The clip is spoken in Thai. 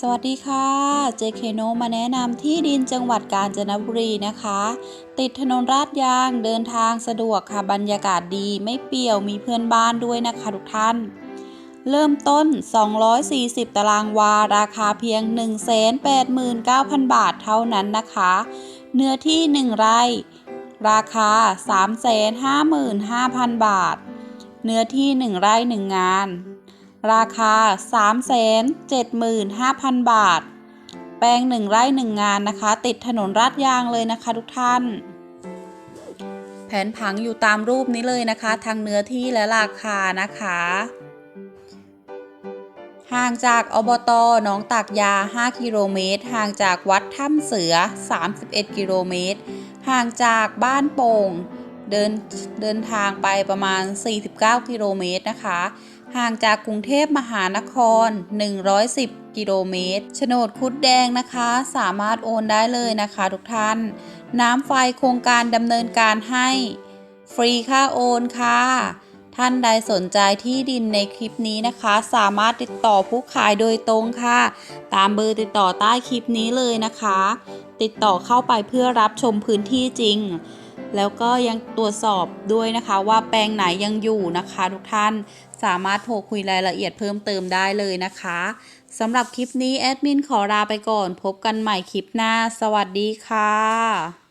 สวัสดีค่ะ JK โนมาแนะนำที่ดินจังหวัดกาญจนบุรีนะคะ ติดถนนลาดยางเดินทางสะดวกค่ะบรรยากาศดีไม่เปี่ยวมีเพื่อนบ้านด้วยนะคะทุกท่าน เริ่มต้น 240 ตารางวา ราคาเพียง 189,000 บาทเท่านั้นนะคะ เนื้อที่ 1 ไร่ ราคา 355,000 บาท เนื้อที่ 1 ไร่ 1 งาน ราคา 375,000 บาท แปลง1ไร่1งานนะคะ ติดถนนลาดยางเลยนะคะทุกท่าน แผนผังอยู่ตามรูปนี้เลยนะคะ ทั้งเนื้อที่และราคานะคะ ห่างจากอบตหนองตากยา 5 กิโลเมตร ห่างจากวัดถ้ำเสือ 31 กิโลเมตร ห่างจากบ้านโป่ง เดินเดินทางไปประมาณ 49 กิโลเมตรนะคะ ห่างจากกรุงเทพมหานคร 110 กิโลเมตรโฉนดคุดแดงนะคะ สามารถโอนได้เลยนะคะทุกท่าน น้ำไฟโครงการดำเนินการให้ ฟรีค่าโอนค่ะ ท่านใดสนใจที่ดินในคลิปนี้นะคะ สามารถติดต่อผู้ขายโดยตรงค่ะ ตามเบอร์ติดต่อใต้คลิปนี้เลยนะคะ ติดต่อเข้าไปเพื่อรับชมพื้นที่จริง แล้วก็ยังตรวจสอบด้วยนะคะว่าแปลงไหนยังอยู่นะคะ ทุกท่านสามารถโทรคุยรายละเอียดเพิ่มเติมได้เลยนะคะสำหรับคลิปนี้แอดมินขอลาไปก่อน พบกันใหม่คลิปหน้า สวัสดีค่ะ